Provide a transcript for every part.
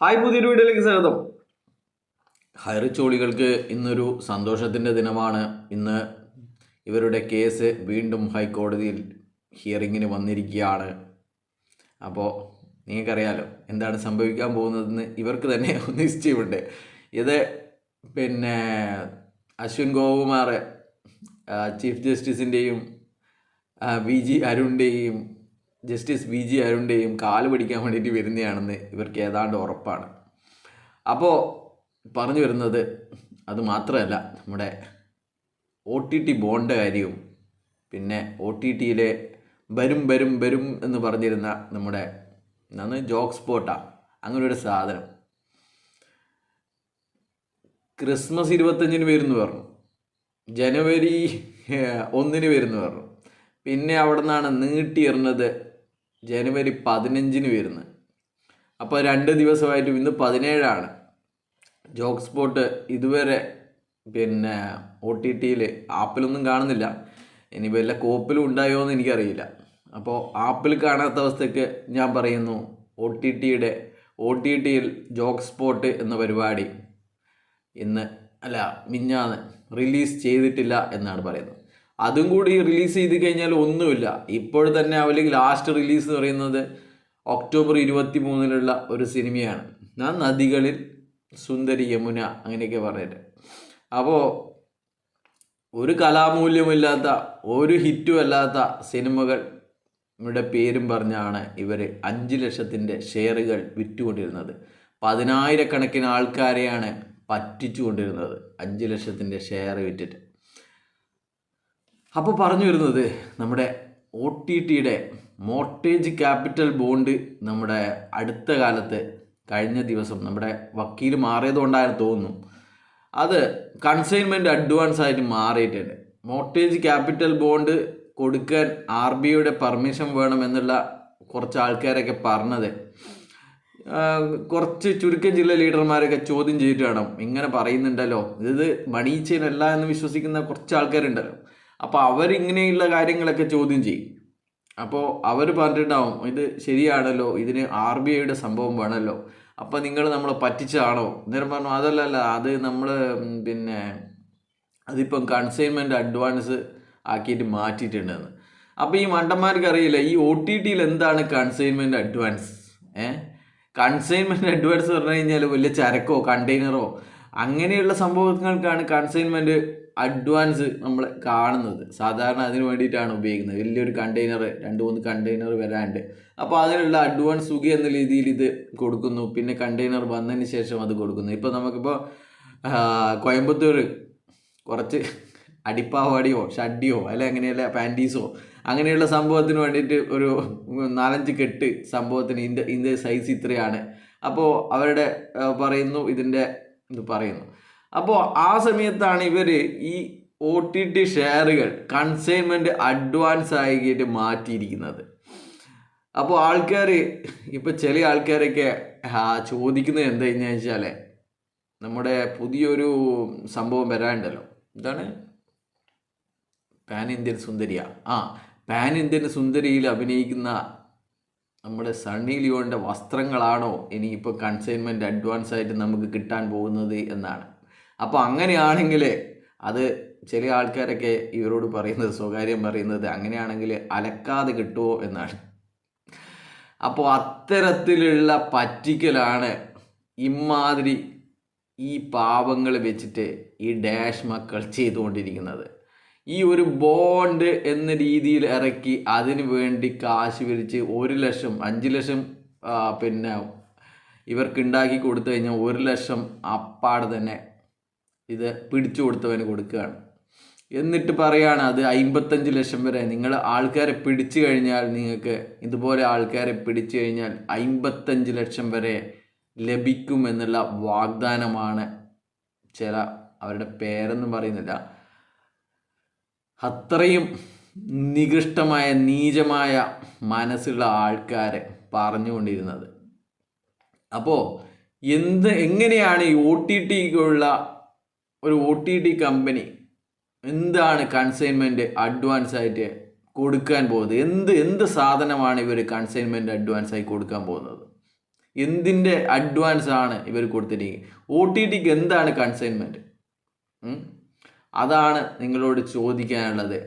Hi പുതിയൊരു വീഡിയോയിലേക്ക് സ്വാഗതം. ഹൈറിച്ചോളികൾക്ക് ഇന്നൊരു സന്തോഷത്തിന്റെ ദിനമാണ്. ഇന്ന് ഇവരുടെ കേസ് വീണ്ടും ഹൈക്കോടതിയിൽ ഹിയറിങ്ങിന് വന്നിരിക്കുകയാണ്. അപ്പോൾ നിങ്ങൾക്കറിയാലോ എന്താണ് സംഭവിക്കാൻ പോകുന്നതെന്ന് ഇവർക്ക് തന്നെ നിശ്ചയമുണ്ട് ഇത് പിന്നെ അശ്വിൻ ഗോകുമാർ ചീഫ് ജസ്റ്റിസിന്റെയും വി ജി അരുണിന്റെയും ജസ്റ്റിസ് വി ജി അരുണിന്റെയും കാൽ പിടിക്കാൻ വേണ്ടിയിട്ട് വരുന്നതാണെന്ന് ഇവർക്ക് ഏതാണ്ട് ഉറപ്പാണ്. അപ്പോൾ പറഞ്ഞു വരുന്നത് അത് മാത്രമല്ല നമ്മുടെ ഒ ടി ടി ബോണ്ട് കാര്യവും പിന്നെ ഒ ടി ടിയിലെ വരും വരും വരും എന്ന് പറഞ്ഞിരുന്ന നമ്മുടെ എന്നാണ് ജോക്ക് സ്പോട്ടാണ് അങ്ങനെ ഒരു സാധനം. ക്രിസ്മസ് ഇരുപത്തഞ്ചിന് വരുന്നു പറഞ്ഞു. ജനുവരി ഒന്നിന് വരുന്നു പറഞ്ഞു. പിന്നെ അവിടെ നിന്നാണ് നീട്ടിയെറിഞ്ഞത് ജനുവരി പതിനഞ്ചിന് വരുന്നത്. അപ്പോൾ രണ്ട് ദിവസമായിട്ടും ഇന്ന് പതിനേഴാണ്. ജോക്ക് സ്പോട്ട് ഇതുവരെ പിന്നെ ഒ ടി ടിയിൽ ആപ്പിലൊന്നും കാണുന്നില്ല. ഇനി വല്ല കോപ്പിലും ഉണ്ടായോ എന്ന് എനിക്കറിയില്ല. അപ്പോൾ ആപ്പിൽ കാണാത്ത അവസ്ഥയ്ക്ക് ഞാൻ പറയുന്നു ഒ ടി ടിയുടെ ഒ ടി ടിയിൽ ജോക്ക് സ്പോട്ട് എന്ന പരിപാടി ഇന്ന് അല്ല മിഞ്ഞാന്ന് റിലീസ് ചെയ്തിട്ടില്ല എന്നാണ് പറയുന്നത്. അതും കൂടി റിലീസ് ചെയ്ത് കഴിഞ്ഞാൽ ഒന്നുമില്ല. ഇപ്പോൾ തന്നെ അവലെങ്കിൽ ലാസ്റ്റ് റിലീസ് എന്ന് പറയുന്നത് ഒക്ടോബർ ഇരുപത്തി മൂന്നിലുള്ള ഒരു സിനിമയാണ്. ആ നദികളിൽ സുന്ദരി യമുന അങ്ങനെയൊക്കെ പറഞ്ഞിട്ട് അപ്പോൾ ഒരു കലാമൂല്യമില്ലാത്ത ഒരു ഹിറ്റും അല്ലാത്ത സിനിമകൾ ഇവിടെ പേരും പറഞ്ഞാണ് ഇവർ അഞ്ച് ലക്ഷത്തിന്റെ ഷെയറുകൾ വിറ്റുകൊണ്ടിരുന്നത്. പതിനായിരക്കണക്കിന് ആൾക്കാരെയാണ് പറ്റിച്ചു കൊണ്ടിരുന്നത് അഞ്ച് ലക്ഷത്തിന്റെ ഷെയർ വിറ്റിട്ട്. അപ്പോൾ പറഞ്ഞു വരുന്നത് നമ്മുടെ ഒ ടി ടിയുടെ മോർട്ടേജ് ക്യാപിറ്റൽ ബോണ്ട് നമ്മുടെ അടുത്ത കാലത്ത് കഴിഞ്ഞ ദിവസം നമ്മുടെ വക്കീൽ മാറിയതുകൊണ്ടായിരുന്നു തോന്നുന്നു. അത് കൺസൈൻമെന്റ് അഡ്വാൻസ് ആയിട്ട് മാറിയിട്ടുണ്ട്. മോർട്ടേജ് ക്യാപിറ്റൽ ബോണ്ട് കൊടുക്കാൻ ആർ ബി ഐയുടെ പെർമിഷൻ വേണമെന്നുള്ള കുറച്ച് ആൾക്കാരൊക്കെ പറഞ്ഞത്. കുറച്ച് ചുരുക്കം ജില്ല ലീഡർമാരൊക്കെ ചോദ്യം ചെയ്തിട്ട് വേണം. ഇങ്ങനെ പറയുന്നുണ്ടല്ലോ. ഇത് മണി ചെയ്യുന്നല്ല എന്ന് വിശ്വസിക്കുന്ന കുറച്ച് ആൾക്കാരുണ്ടല്ലോ. അപ്പോൾ അവരിങ്ങനെയുള്ള കാര്യങ്ങളൊക്കെ ചോദ്യം ചെയ്യും. അപ്പോൾ അവർ പറഞ്ഞിട്ടുണ്ടാവും ഇത് ശരിയാണല്ലോ ഇതിന് ആർ ബി ഐയുടെ സംഭവം വേണമല്ലോ. അപ്പോൾ നിങ്ങൾ നമ്മളെ പറ്റിച്ചതാണോ അന്നേരം പറഞ്ഞു അതല്ല അല്ല അത് നമ്മൾ പിന്നെ അതിപ്പം കൺസൈൻമെന്റ് അഡ്വാൻസ് ആക്കിയിട്ട് മാറ്റിയിട്ടുണ്ടെന്ന്. അപ്പോൾ ഈ മണ്ടന്മാർക്ക് അറിയില്ല ഈ ഒ ടി ടിയിൽ എന്താണ് കൺസൈൻമെന്റ് അഡ്വാൻസ് ഏ? കൺസൈൻമെന്റ് അഡ്വാൻസ് പറഞ്ഞു കഴിഞ്ഞാൽ വലിയ ചരക്കോ കണ്ടെയ്നറോ അങ്ങനെയുള്ള സംഭവങ്ങൾക്കാണ് കൺസൈൻമെന്റ് അഡ്വാൻസ് നമ്മൾ കാണുന്നത്. സാധാരണ അതിന് വേണ്ടിയിട്ടാണ് ഉപയോഗിക്കുന്നത്. വലിയൊരു കണ്ടെയ്നർ രണ്ട് മൂന്ന് കണ്ടെയ്നർ വരാണ്ട്. അപ്പോൾ അതിനുള്ള അഡ്വാൻസ് തുക എന്ന രീതിയിൽ ഇത് കൊടുക്കുന്നു. പിന്നെ കണ്ടെയ്നർ വന്നതിന് ശേഷം അത് കൊടുക്കുന്നു. ഇപ്പോൾ നമുക്കിപ്പോൾ കോയമ്പത്തൂർ കുറച്ച് അടിപ്പാവാടിയോ ഷഡിയോ അല്ലെ അങ്ങനെയല്ല പാന്റീസോ അങ്ങനെയുള്ള സംഭവത്തിന് വേണ്ടിയിട്ട് ഒരു നാലഞ്ച് കെട്ട് സംഭവത്തിന് ഇതിന്റെ ഇതിന്റെ സൈസ് ഇത്രയാണ്. അപ്പോൾ അവരുടെ പറയുന്നു ഇതിന്റെ ഇത് പറയുന്നു. അപ്പോൾ ആ സമയത്താണ് ഇവർ ഈ ഒ ടി ടി ഷെയറുകൾ കൺസൈൻമെന്റ് അഡ്വാൻസ് ആയിട്ട് മാറ്റിയിരിക്കുന്നത്. അപ്പോൾ ആൾക്കാർ ഇപ്പോൾ ചില ആൾക്കാരൊക്കെ ചോദിക്കുന്നത് എന്താ വെച്ചാൽ നമ്മുടെ പുതിയൊരു സംഭവം വരാനുണ്ടല്ലോ. എന്താണ്? പാൻ ഇന്ത്യൻ സുന്ദരിയ. ആ പാൻ ഇന്ത്യൻ സുന്ദരിയിൽ അഭിനയിക്കുന്ന നമ്മുടെ സണ്ണി ലിയോണിന്റെ വസ്ത്രങ്ങളാണോ ഇനിയിപ്പോൾ കൺസൈൻമെന്റ് അഡ്വാൻസ് ആയിട്ട് നമുക്ക് കിട്ടാൻ പോകുന്നത് എന്നാണ്. അപ്പോൾ അങ്ങനെയാണെങ്കിൽ അത് ചില ആൾക്കാരൊക്കെ ഇവരോട് പറയുന്നത് സ്വകാര്യം പറയുന്നത് അങ്ങനെയാണെങ്കിൽ അലക്കാതെ കിട്ടുമോ എന്നാണ്. അപ്പോൾ അത്തരത്തിലുള്ള പറ്റിക്കലാണ് ഇമാതിരി ഈ പാവങ്ങൾ വെച്ചിട്ട് ഈ ഡാഷ് മക്കൾ ചെയ്തുകൊണ്ടിരിക്കുന്നത്. ഈ ഒരു ബോണ്ട് എന്ന രീതിയിൽ ഇറക്കി അതിന് വേണ്ടി കാശ് വിരിച്ച് ഒരു ലക്ഷം അഞ്ച് ലക്ഷം പിന്നെ ഇവർക്ക് ഉണ്ടാക്കി കൊടുത്തു കഴിഞ്ഞാൽ ഒരു ലക്ഷം അപ്പാടെ തന്നെ ഇത് പിടിച്ചു കൊടുത്തവന് കൊടുക്കുകയാണ്. എന്നിട്ട് പറയാണ് അത് അമ്പത്തഞ്ച് ലക്ഷം വരെ. നിങ്ങൾ ആൾക്കാരെ പിടിച്ചു കഴിഞ്ഞാൽ നിങ്ങൾക്ക് ഇതുപോലെ ആൾക്കാരെ പിടിച്ചു കഴിഞ്ഞാൽ അമ്പത്തഞ്ച് ലക്ഷം വരെ ലഭിക്കും എന്നുള്ള വാഗ്ദാനമാണ് ചില അവരുടെ പേരൊന്നും പറയുന്നില്ല. അത്രയും നികൃഷ്ടമായ നീചമായ മനസ്സുള്ള ആൾക്കാരെ പറഞ്ഞുകൊണ്ടിരുന്നത്. അപ്പോൾ എന്ത് എങ്ങനെയാണ് ഈ ഒ ടി ടിക്കുള്ള ഒരു ഒ ടി ടി കമ്പനി എന്താണ് കൺസൈൻമെന്റ് അഡ്വാൻസ് ആയിട്ട് കൊടുക്കാൻ പോകുന്നത്? എന്ത് എന്ത് സാധനമാണ് ഇവർ കൺസൈൻമെന്റ് അഡ്വാൻസ് ആയി കൊടുക്കാൻ പോകുന്നത്? എന്തിന്റെ അഡ്വാൻസ് ആണ് ഇവർ കൊടുത്തിരിക്കുന്നത്? ഒ ടി ടിക്ക് എന്താണ് കൺസൈൻമെന്റ് അതാണ് നിങ്ങളോട് ചോദിക്കാനുള്ളത്.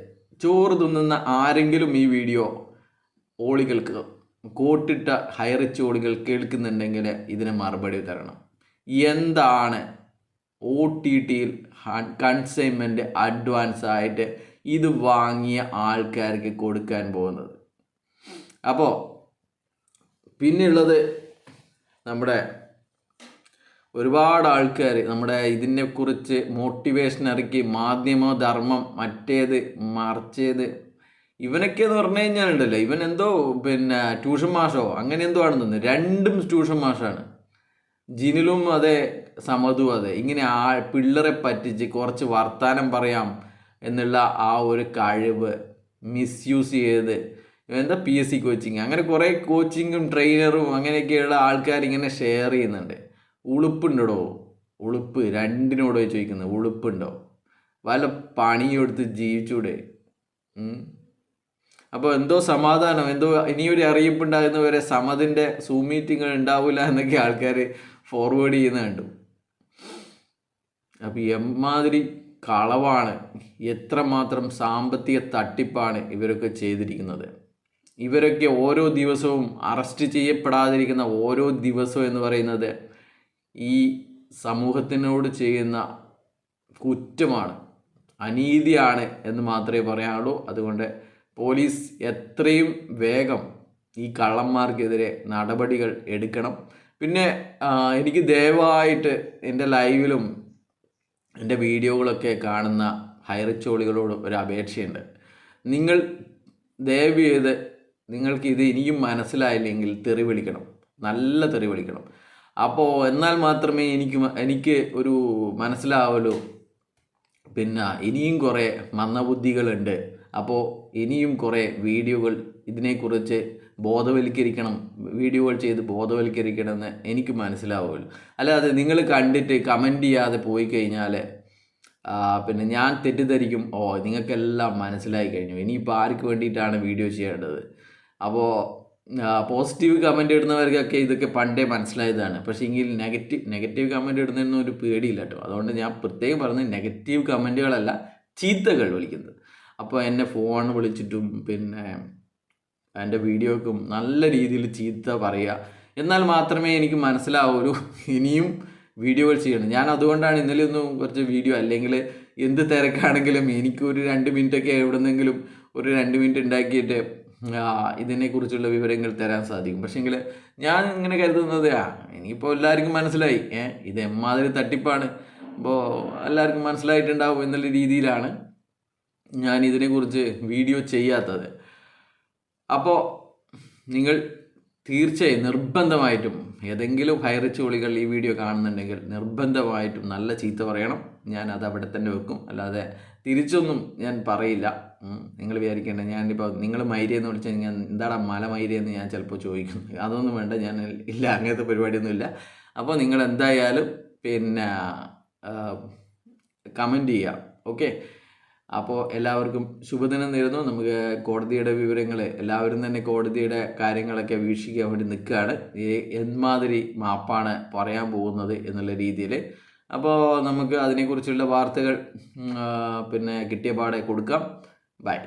ചോറ് തിന്നുന്ന ആരെങ്കിലും ഈ വീഡിയോ ഓളികൾക്ക് കോട്ടിട്ട ഹൈറിച്ച് ഓളികൾ കേൾക്കുന്നുണ്ടെങ്കിൽ ഇതിന് മറുപടി തരണം. എന്താണ് ഒ ടി ടിയിൽ കൺസൈൻമെന്റ് അഡ്വാൻസ് ആയിട്ട് ഇത് വാങ്ങിയ ആൾക്കാർക്ക് കൊടുക്കാൻ പോകുന്നത്. അപ്പോൾ പിന്നെയുള്ളത് നമ്മുടെ ഒരുപാട് ആൾക്കാർ നമ്മുടെ ഇതിനെക്കുറിച്ച് മോട്ടിവേഷൻ ഇറക്കി മാധ്യമ ധർമ്മം മറ്റേത് മറിച്ചേത് ഇവനൊക്കെ എന്ന് പറഞ്ഞു കഴിഞ്ഞാലുണ്ടല്ലോ. ഇവൻ എന്തോ പിന്നെ ട്യൂഷൻ മാഷോ അങ്ങനെ എന്തോ ആണെന്ന് തോന്നുന്നു. രണ്ടും ട്യൂഷൻ മാഷാണ്. ജിനിലും അതെ സമതും അതെ. ഇങ്ങനെ ആ പിള്ളേരെ പറ്റിച്ച് കുറച്ച് വർത്താനം പറയാം എന്നുള്ള ആ ഒരു കഴിവ് മിസ്യൂസ് ചെയ്ത് എന്താ പി എസ് സി കോച്ചിങ് അങ്ങനെ കുറേ കോച്ചിങ്ങും ട്രെയിനറും അങ്ങനെയൊക്കെയുള്ള ആൾക്കാർ ഇങ്ങനെ ഷെയർ ചെയ്യുന്നുണ്ട്. ഉളുപ്പുണ്ടോ ഉളുപ്പ്. രണ്ടിനോടോ ചോദിക്കുന്നത്. ഉളുപ്പുണ്ടോ? വല്ല പണിയെടുത്ത് ജീവിച്ചൂടെ? അപ്പോൾ എന്തോ സമാധാനം. എന്തോ ഇനിയൊരു അറിയിപ്പുണ്ടാകുന്നവരെ സമതിന്റെ സൂം മീറ്റിങ്ങൾ ഉണ്ടാവില്ല എന്നൊക്കെ ആൾക്കാർ ഫോർവേഡ് ചെയ്യുന്ന കണ്ടു. അപ്പോൾ എമ്മാതിരി കളവാണ് എത്രമാത്രം സാമ്പത്തിക തട്ടിപ്പാണ് ഇവരൊക്കെ ചെയ്തിരിക്കുന്നത്. ഇവരൊക്കെ ഓരോ ദിവസവും അറസ്റ്റ് ചെയ്യപ്പെടാതിരിക്കുന്ന ഓരോ ദിവസവും എന്ന് പറയുന്നത് ഈ സമൂഹത്തിനോട് ചെയ്യുന്ന കുറ്റമാണ്. അനീതിയാണ് എന്ന് മാത്രമേ പറയാനുള്ളൂ. അതുകൊണ്ട് പോലീസ് എത്രയും വേഗം ഈ കള്ളന്മാർക്കെതിരെ നടപടികൾ എടുക്കണം. പിന്നെ എനിക്ക് ദയവായിട്ട് എന്റെ ലൈവിലും എന്റെ വീഡിയോകളൊക്കെ കാണുന്ന ഹൈറിച്ചോളികളോട് ഒരു അപേക്ഷയുണ്ട്. നിങ്ങൾ ദയവ് ചെയ്ത് നിങ്ങൾക്ക് ഇത് ഇനിയും മനസ്സിലായില്ലെങ്കിൽ തെറി വിളിക്കണം. നല്ല തെറി വിളിക്കണം. അപ്പോൾ എന്നാൽ മാത്രമേ എനിക്ക് എനിക്ക് ഒരു മനസ്സിലാവുള്ളൂ പിന്നെ ഇനിയും കുറേ മന്ദബുദ്ധികളുണ്ട്. അപ്പോൾ ഇനിയും കുറേ വീഡിയോകൾ ഇതിനെക്കുറിച്ച് ബോധവൽക്കരിക്കണം വീഡിയോകൾ ചെയ്ത് ബോധവൽക്കരിക്കണമെന്ന് എനിക്ക് മനസ്സിലാവുമല്ലോ അല്ലാതെ നിങ്ങൾ കണ്ടിട്ട് കമന്റ് ചെയ്യാതെ പോയി കഴിഞ്ഞാൽ പിന്നെ ഞാൻ തെറ്റിദ്ധരിക്കും. ഓ നിങ്ങൾക്കെല്ലാം മനസ്സിലായി കഴിഞ്ഞു. ഇനിയിപ്പോൾ ആർക്ക് വേണ്ടിയിട്ടാണ് വീഡിയോ ചെയ്യേണ്ടത്? അപ്പോൾ പോസിറ്റീവ് കമന്റ് ഇടുന്നവർക്കൊക്കെ ഇതൊക്കെ പണ്ടേ മനസ്സിലായതാണ്. പക്ഷേ എങ്കിൽ നെഗറ്റീവ് നെഗറ്റീവ് കമന്റ് ഇടുന്നതിനൊന്നും ഒരു പേടിയില്ല കേട്ടോ. അതുകൊണ്ട് ഞാൻ പ്രത്യേകം പറഞ്ഞത് നെഗറ്റീവ് കമന്റുകളല്ല ചീത്തകൾ വിളിക്കുന്നത്. അപ്പോൾ എന്നെ ഫോൺ വിളിച്ചിട്ടും പിന്നെ എന്റെ വീഡിയോക്കും നല്ല രീതിയിൽ ചീത്ത പറയുക. എന്നാൽ മാത്രമേ എനിക്ക് മനസ്സിലാവൂ ഇനിയും വീഡിയോകൾ ചെയ്യണം. ഞാൻ അതുകൊണ്ടാണ് ഇന്നലെ ഒന്ന് കുറച്ച് വീഡിയോ അല്ലെങ്കിൽ എന്ത് തിരക്കാണെങ്കിലും എനിക്കൊരു രണ്ട് മിനിറ്റൊക്കെ എവിടെന്നെങ്കിലും ഒരു രണ്ട് മിനിറ്റ് ഉണ്ടാക്കിയിട്ട് ഇതിനെക്കുറിച്ചുള്ള വിവരങ്ങൾ തരാൻ സാധിക്കും. പക്ഷേങ്കിൽ ഞാൻ ഇങ്ങനെ കരുതുന്നത് ആ ഇനിയിപ്പോൾ എല്ലാവർക്കും മനസ്സിലായി. ഏ ഇത് എമ്മാതിരി തട്ടിപ്പാണ്. അപ്പോൾ എല്ലാവർക്കും മനസ്സിലായിട്ടുണ്ടാവും എന്നുള്ള രീതിയിലാണ് ഞാൻ ഇതിനെക്കുറിച്ച് വീഡിയോ ചെയ്യാത്തത്. അപ്പോൾ നിങ്ങൾ തീർച്ചയായും നിർബന്ധമായിട്ടും ഏതെങ്കിലും ഹൈറിച്ച് വിളികൾ ഈ വീഡിയോ കാണുന്നുണ്ടെങ്കിൽ നിർബന്ധമായിട്ടും നല്ല ചീത്ത പറയണം. ഞാൻ അത് അവിടെ തന്നെ വെക്കും. അല്ലാതെ തിരിച്ചൊന്നും ഞാൻ പറയില്ല. നിങ്ങൾ വിചാരിക്കേണ്ട ഞാനിപ്പോൾ നിങ്ങൾ മൈരിയെന്ന് വിളിച്ചാൽ ഞാൻ എന്താണ് മല മൈരിയെന്ന് ഞാൻ ചിലപ്പോൾ ചോദിക്കും. അതൊന്നും വേണ്ട ഞാൻ ഇല്ല അങ്ങനത്തെ പരിപാടിയൊന്നുമില്ല അപ്പോൾ നിങ്ങൾ എന്തായാലും പിന്നെ കമന്റ് ചെയ്യുക. ഓക്കെ അപ്പോൾ എല്ലാവർക്കും ശുഭദിനം നേരുന്നു. നമുക്ക് കോടതിയുടെ വിവരങ്ങൾ എല്ലാവരും തന്നെ കോടതിയുടെ കാര്യങ്ങളൊക്കെ വീക്ഷിക്കാൻ വേണ്ടി നിൽക്കുകയാണ്. എന്മാതിരി മാപ്പാണ് പറയാൻ പോകുന്നത് എന്നുള്ള രീതിയിൽ അപ്പോൾ നമുക്ക് അതിനെക്കുറിച്ചുള്ള വാർത്തകൾ പിന്നെ കിട്ടിയ പാടെ കൊടുക്കാം. ബൈ.